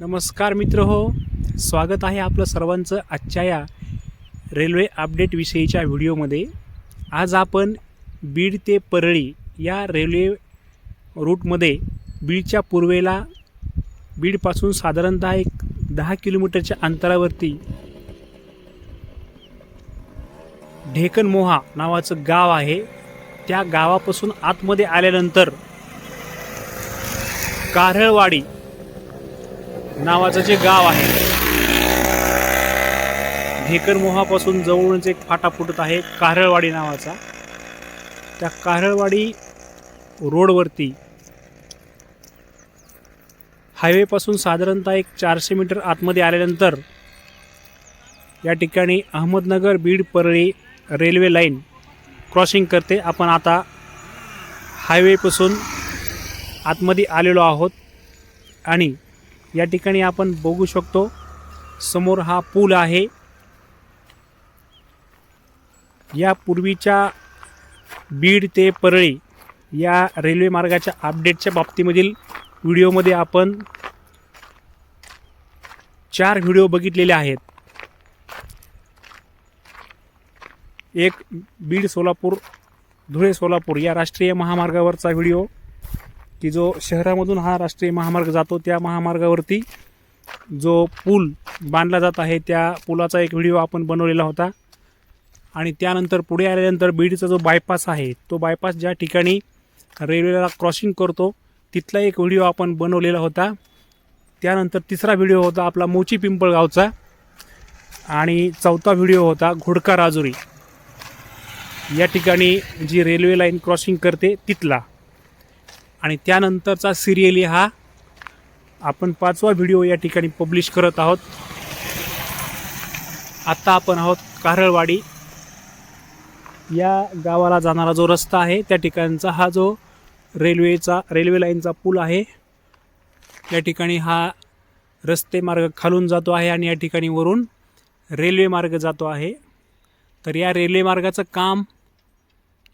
नमस्कार मित्र हो स्वागत आहे आपलं सर्वांचं आजच्या या रेल्वे अपडेटविषयीच्या व्हिडिओमध्ये. आज आपण बीड ते परळी या रेल्वे रूटमध्ये बीडच्या पूर्वेला बीडपासून साधारणतः एक दहा किलोमीटरच्या अंतरावरती ढेकनमोहा नावाचं गाव आहे. त्या गावापासून आतमध्ये आल्यानंतर कारळवाडी नावाचं जे गाव आहे ढेकरमोहापासून जवळूनच एक फाटा फुटत आहे कारळवाडी नावाचा. त्या कारळवाडी रोडवरती हायवेपासून साधारणतः एक चारशे मीटर आतमध्ये आल्यानंतर या ठिकाणी Ahmednagar Beed Parli railway line crossing करते. आपण आता हायवेपासून आतमध्ये आलेलो आहोत आणि या ठिकाणी आपण बघू शकतो समोर हा पूल आहे. या पूर्वीच्या बीड ते परळी या रेल्वे मार्गाच्या अपडेटच्या बाबतीमधील व्हिडिओमध्ये आपण चार व्हिडिओ बघितलेले आहेत. एक बीड सोलापूर धुळे सोलापूर या राष्ट्रीय महामार्गावरचा व्हिडिओ. की जो शहरामधून हा राष्ट्रीय महामार्ग जातो त्या महामार्गावरती जो पूल बांधला जात आहे त्या पुलाचा एक व्हिडिओ आपण बनवलेला होता. आणि त्यानंतर पुढे आल्यानंतर बीडचा जो बायपास आहे तो बायपास ज्या ठिकाणी रेल्वेला क्रॉसिंग करतो तिथला एक व्हिडिओ आपण बनवलेला होता. त्यानंतर तिसरा व्हिडिओ होता आपला मोची पिंपळगावचा आणि चौथा व्हिडिओ होता घोडका राजुरी. या ठिकाणी जी रेल्वे लाईन क्रॉसिंग करते तिथला. आणि त्यानंतरचा सिरियली हा आपण पाचवा व्हिडिओ या ठिकाणी पब्लिश करत आहोत. आत्ता आपण आहोत कारळवाडी. या गावाला जाणारा जो रस्ता आहे त्या ठिकाणचा हा जो रेल्वेचा रेल्वे लाईनचा पूल आहे या ठिकाणी हा रस्ते मार्ग खालून जातो आहे आणि या ठिकाणी वरून रेल्वे मार्ग जातो आहे. तर या रेल्वे मार्गाचं काम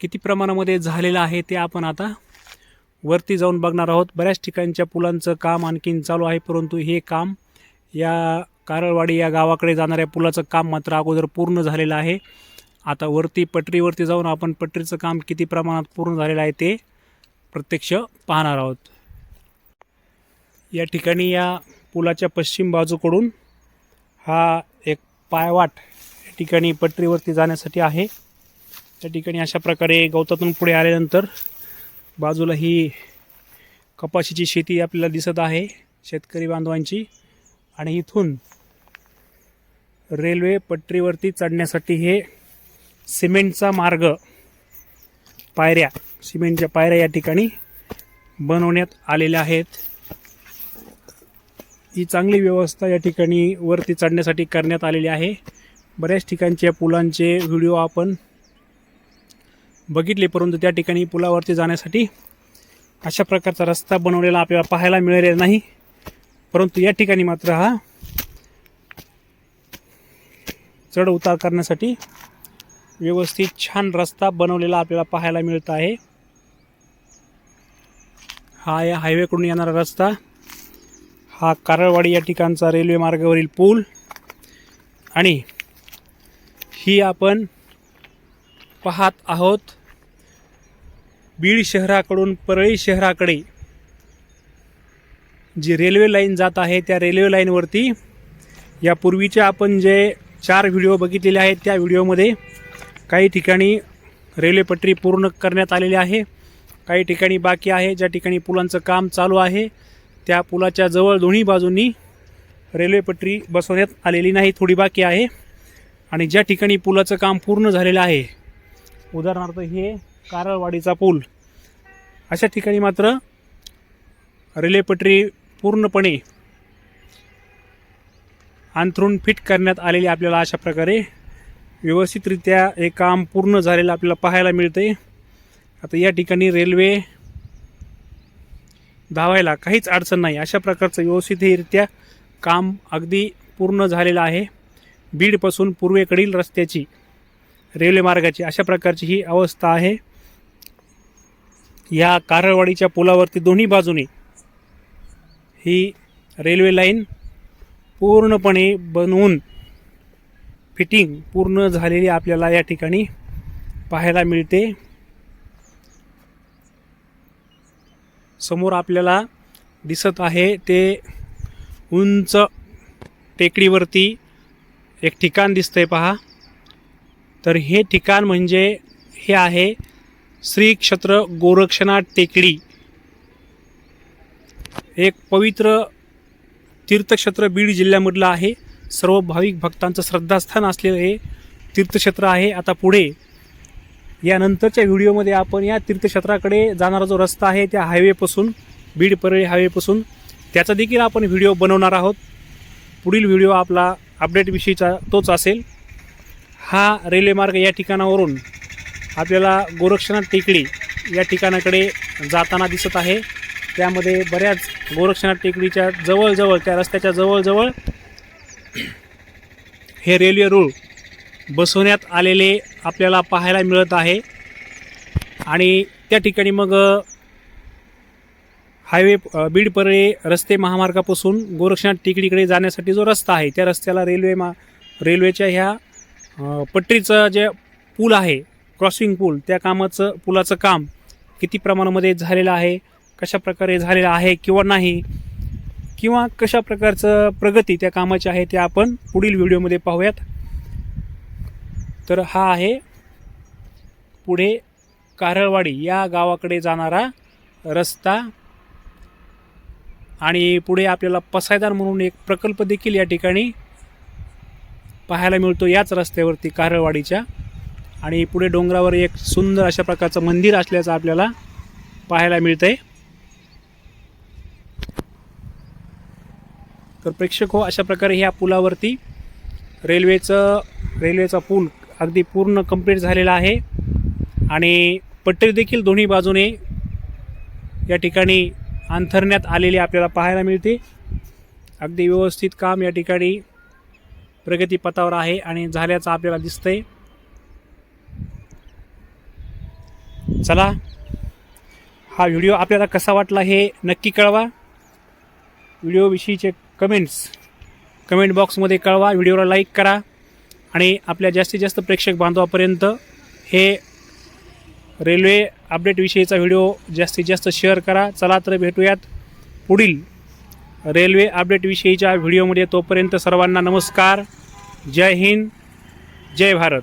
किती प्रमाणामध्ये झालेलं आहे ते आपण आता वरती जाऊन बघणार आहोत. बऱ्याच ठिकाणच्या पुलांचं काम आणखीन चालू आहे परंतु हे काम या कारळवाडी या गावाकडे जाणाऱ्या पुलाचं काम मात्र अगोदर पूर्ण झालेलं आहे. आता वरती पटरीवरती जाऊन आपण पटरीचं काम किती प्रमाणात पूर्ण झालेलं आहे ते प्रत्यक्ष पाहणार आहोत. या ठिकाणी या पुलाच्या पश्चिम बाजूकडून हा एक पायवाट या ठिकाणी पटरीवरती जाण्यासाठी आहे. त्या ठिकाणी अशा प्रकारे गवतातून पुढे आल्यानंतर बाजूला ही कपाशीची शेती आपल्याला दिसत आहे शेतकरी बांधवांची. आणि इथून रेल्वे पटरीवरती चढण्यासाठी हे सिमेंटचा मार्ग पायऱ्या सिमेंटच्या पायऱ्या या ठिकाणी बनवण्यात आलेल्या आहेत. ही चांगली व्यवस्था या ठिकाणी वरती चढण्यासाठी करण्यात आलेली आहे. बऱ्याच ठिकाणच्या पुलांचे व्हिडिओ आपण बघितले परंतु त्या ठिकाणी पुलावरती जाण्यासाठी अशा प्रकारचा रस्ता बनवलेला आपल्याला पाहायला मिळालेला नाही. परंतु या ठिकाणी मात्र हा चढ उतार करण्यासाठी व्यवस्थित छान रस्ता बनवलेला आपल्याला पाहायला मिळत आहे. हा या हायवेकडून येणारा रस्ता हा कारळवाडी या ठिकाणचा रेल्वे मार्गावरील पूल आणि ही आपण पाहत आहोत. बीड शहराकडून परळी शहराकडे जी रेल्वे लाईन जात आहे त्या रेल्वे लाईनवरती यापूर्वीचे आपण जे चार व्हिडिओ बघितलेले आहेत त्या व्हिडिओमध्ये काही ठिकाणी रेल्वे पटरी पूर्ण करण्यात आलेली आहे. काही ठिकाणी बाकी आहे ज्या ठिकाणी पुलांचं काम चालू आहे त्या पुलाच्या जवळ दोन्ही बाजूंनी रेल्वे पटरी बसवण्यात आलेली नाही थोडी बाकी आहे. आणि ज्या ठिकाणी पुलाचं काम पूर्ण झालेलं आहे उदाहरणार्थ हे कारळवाडीचा पूल. अशा ठिकाणी मात्र रेल्वे पटरी पूर्णपणे अंथरून फिट करण्यात आलेली आपल्याला अशा प्रकारे व्यवस्थितरित्या हे काम पूर्ण झालेलं आपल्याला पाहायला मिळते आता या ठिकाणी रेल्वे धावायला काहीच अडचण नाही. अशा प्रकारचं व्यवस्थितरित्या काम अगदी पूर्ण झालेलं आहे. बीडपासून पूर्वेकडील रस्त्याची रेल्वे मार्गाची अशा प्रकारची ही अवस्था आहे. या कारळवाडीच्या पुलावरती दोन्ही बाजूने ही रेल्वे लाईन पूर्णपणे बनवून फिटिंग पूर्ण झालेली आपल्याला या ठिकाणी पाहायला मिळते. समोर आपल्याला दिसत आहे ते उंच टेकडीवरती एक ठिकाण दिसतंय पहा. तर हे ठिकाण म्हणजे हे आहे श्री क्षेत्र गोरक्षनाथ टेकडी एक पवित्र तीर्थक्षेत्र बीड जिल्ह्यामधलं आहे. सर्व भाविक भक्तांचं श्रद्धास्थान असलेलं हे तीर्थक्षेत्र आहे. आता पुढे यानंतरच्या व्हिडिओमध्ये आपण या तीर्थक्षेत्राकडे जाणारा जो रस्ता आहे त्या हायवेपासून बीड परळी हायवेपासून त्याचा देखील आपण व्हिडिओ बनवणार आहोत. पुढील व्हिडिओ आपला अपडेटविषयीचा तोच असेल. हा रेल्वेमार्ग या ठिकाणावरून आपल्याला गोरक्षनाथ टेकडी या ठिकाणाकडे जाताना दिसत आहे. त्यामध्ये बऱ्याच गोरक्षनाथ टेकडीच्या जवळजवळ त्या रस्त्याच्या जवळजवळ हे रेल्वे रूळ बसवण्यात आलेले आपल्याला पाहायला मिळत आहे. आणि त्या ठिकाणी मग हायवे अ, बीड रस्ते महामार्गापासून गोरक्षनाथ टेकडीकडे जाण्यासाठी जो रस्ता आहे त्या रस्त्याला रेल्वे मा रेल्वेच्या ह्या अ, पट्टीचं जे पूल आहे क्रॉसिंग पूल त्या कामाचं पुलाचं काम किती प्रमाणामध्ये झालेलं आहे कशा प्रकारे झालेलं आहे किंवा नाही किंवा कशा प्रकारचं प्रगती त्या कामाची आहे ते आपण पुढील व्हिडिओमध्ये पाहूयात. तर हा आहे पुढे कारळवाडी या गावाकडे जाणारा रस्ता आणि पुढे आपल्याला पसायदान म्हणून एक प्रकल्प देखील या ठिकाणी पाहायला मिळतो याच रस्त्यावरती कारळवाडीच्या. आणि पुढे डोंगरावर एक सुंदर अशा प्रकारचं मंदिर असल्याचं आपल्याला पाहायला मिळतं आहे तर प्रेक्षक हो अशा प्रकारे ह्या पुलावरती रेल्वेचं रेल्वेचा पूल अगदी पूर्ण कंप्लीट झालेला आहे. आणि पट्टी देखील दोन्ही बाजूने या ठिकाणी अंथरण्यात आलेली आपल्याला पाहायला मिळते. अगदी व्यवस्थित काम या ठिकाणी प्रगतीपथावर आहे आणि झाल्याचं आपल्याला दिसतंय. चला हा व्हिडिओ आपल्याला कसा वाटला हे नक्की कळवा. व्हिडिओविषयीचे कमेंट्स कमेंट बॉक्समध्ये कळवा व्हिडिओला लाईक करा आणि आपल्या जास्तीत जास्त प्रेक्षक बांधवापर्यंत हे रेल्वे अपडेटविषयीचा व्हिडिओ जास्तीत जास्त शेअर करा. चला तर भेटूयात पुढील रेल्वे अपडेटविषयीच्या व्हिडिओमध्ये. तोपर्यंत सर्वांना नमस्कार. जय हिंद जय भारत.